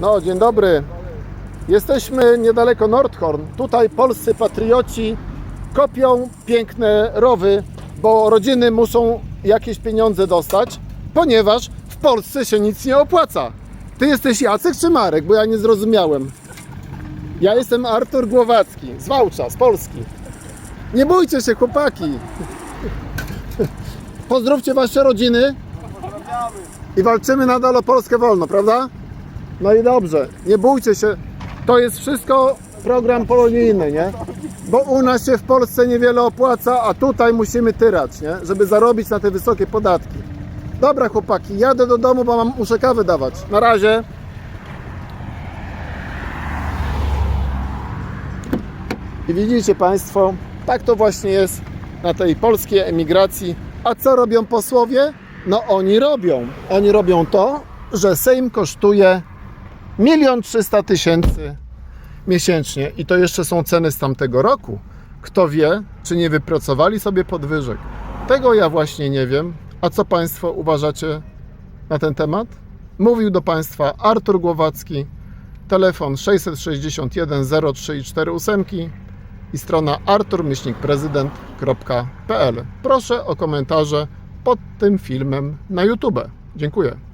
No, dzień dobry. Jesteśmy niedaleko Nordhorn. Tutaj polscy patrioci kopią piękne rowy, bo rodziny muszą jakieś pieniądze dostać, ponieważ w Polsce się nic nie opłaca. Ty jesteś Jacek czy Marek? Bo ja nie zrozumiałem. Ja jestem Artur Głowacki z Wałcza, z Polski. Nie bójcie się, chłopaki. Pozdrówcie wasze rodziny i walczymy nadal o Polskę wolno, prawda? No i dobrze, nie bójcie się. To jest wszystko program polonijny, nie? Bo u nas się w Polsce niewiele opłaca, a tutaj musimy tyrać, nie? Żeby zarobić na te wysokie podatki. Dobra chłopaki, jadę do domu, bo mam, muszę kawę dawać. Na razie. I widzicie Państwo, tak to właśnie jest na tej polskiej emigracji. A co robią posłowie? No oni robią. Oni robią to, że Sejm kosztuje milion trzysta tysięcy miesięcznie. I to jeszcze są ceny z tamtego roku. Kto wie, czy nie wypracowali sobie podwyżek. Tego ja właśnie nie wiem. A co Państwo uważacie na ten temat? Mówił do Państwa Artur Głowacki, telefon 661 0348 i strona arturmyślnikprezydent.pl. Proszę o komentarze pod tym filmem na YouTube. Dziękuję.